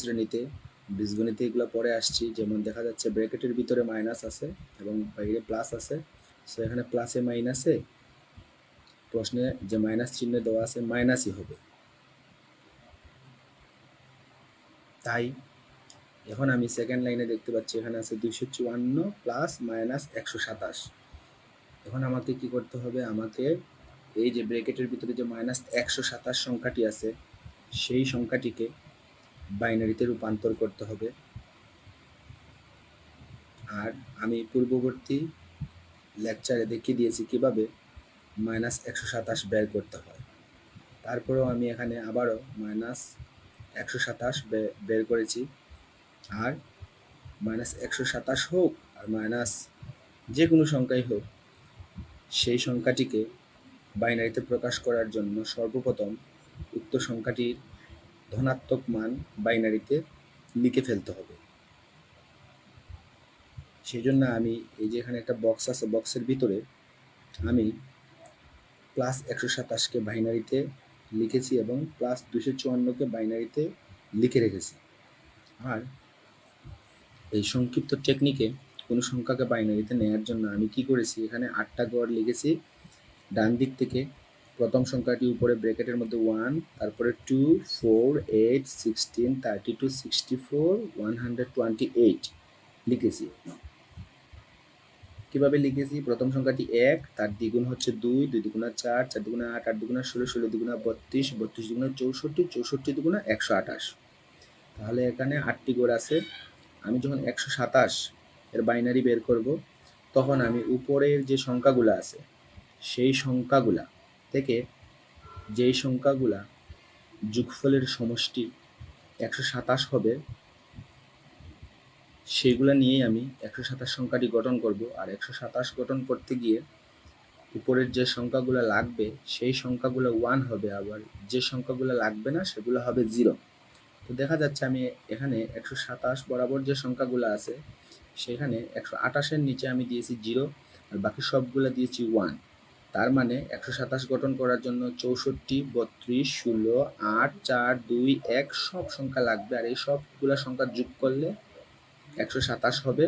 শ্রেণীতে বীজগণিতে এগুলো পরে আসছি। যেমন দেখা যাচ্ছে ব্র্যাকেটের ভিতরে মাইনাস আছে এবং বাইরে প্লাস আছে। সো এখানে প্লাসে মাইনাসে প্রশ্নে যে মাইনাস চিহ্ন দেওয়া আছে মাইনাসই হবে। তাই এখন আমি সেকেন্ড লাইনে দেখতে পাচ্ছি, এখানে আছে দুইশো চুয়ান্ন প্লাস মাইনাস একশো সাতাশ। এখন আমাকে কি করতে হবে? আমাকে এই যে ব্রেকেটের ভিতরে যে মাইনাস একশো সাতাশ সংখ্যাটি আছে, সেই সংখ্যাটিকে বাইনারিতে রূপান্তর করতে হবে। আর আমি পূর্ববর্তী লেকচারে দেখিয়ে দিয়েছি কীভাবে মাইনাস একশো সাতাশ বের করতে হয়। তারপরেও আমি এখানে আবারও মাইনাস একশো সাতাশ বের করেছি। আর মাইনাস একশো সাতাশ হোক আর মাইনাস যে কোনো সংখ্যাই হোক, সেই সংখ্যাটিকে বাইনারিতে প্রকাশ করার জন্য সর্বপ্রথম উক্ত সংখ্যাটির ধনাত্মক মান বাইনারিতে লিখে ফেলতে হবে। সেই জন্য আমি এই যে এখানে একটা বক্স আছে বক্সের ভিতরে আমি প্লাস একশো সাতাশকে বাইনারিতে লিখেছি এবং প্লাস দুশো চুয়ান্নকে বাইনারিতে লিখে রেখেছি। আর এই সংক্ষিপ্ত টেকনিকে কোনো সংখ্যাকে বাইনারিতে নেওয়ার জন্য আমি কি করেছি? এখানে আটটা গড় লিখেছি ডান দিক থেকে প্রথম সংখ্যাটি উপরে ব্র্যাকেটের মধ্যে ওয়ান তারপরে two four eight sixteen thirty two sixty four one hundred twenty eight লিখেছি। কীভাবে লিখেছি? প্রথম সংখ্যাটি এক, তার দ্বিগুণ হচ্ছে দুই দুই দুগুণা চার চার দুগুণা আট আট দুগুণা ষোলো ষোলো দুগুণা বত্রিশ বত্রিশ দুগুণা চৌষট্টি চৌষট্টি দুগুণা একশো আঠাশ। তাহলে এখানে আটটি গোড় আছে। আমি যখন একশো সাতাশ এর বাইনারি বের করব, তখন আমি উপরের যে সংখ্যাগুলো আছে, সেই সংখ্যাগুলা থেকে যেই সংখ্যাগুলা যোগফলের সমষ্টি একশো সাতাশ হবে, সেইগুলো নিয়েই আমি একশো সাতাশ সংখ্যাটি গঠন করব। আর একশো সাতাশ গঠন করতে গিয়ে উপরের যে সংখ্যাগুলো লাগবে, সেই সংখ্যাগুলো ওয়ান হবে, আবার যে সংখ্যাগুলো লাগবে না, সেগুলো হবে জিরো তো দেখা যাচ্ছে আমি এখানে একশো সাতাশ বরাবর যে সংখ্যাগুলো আছে, সেখানে একশো আঠাশের নিচে আমি দিয়েছি জিরো আর বাকি সবগুলো দিয়েছি ওয়ান তার মানে একশো সাতাশ গঠন করার জন্য চৌষট্টি, বত্রিশ, ষোলো, আট, চার, দুই, এক, সব সংখ্যা লাগবে। আর এই সবগুলো সংখ্যা যোগ করলে একশো সাতাশ হবে।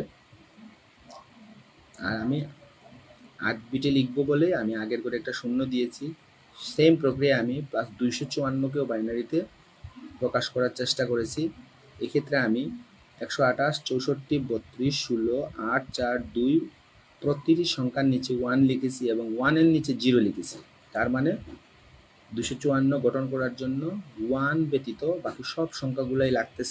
আর আমি আট বিটে লিখব বলে আমি আগের করে একটা শূন্য দিয়েছি। সেম প্রক্রিয়া আমি প্লাস দুইশো চুয়ান্নকেও বাইনারিতে প্রকাশ করার চেষ্টা করেছি। এক্ষেত্রে আমি একশো আঠাশ, চৌষট্টি, বত্রিশ, ষোলো, আট, চার, দুই প্রতিটি সংখ্যার নিচে ওয়ান লিখেছি এবং ওয়ানের নিচে জিরো লিখেছি। তার মানে দুশো চুয়ান্ন গঠন করার জন্য ওয়ান ব্যতীত বাকি সব সংখ্যাগুলাই লাগতেছে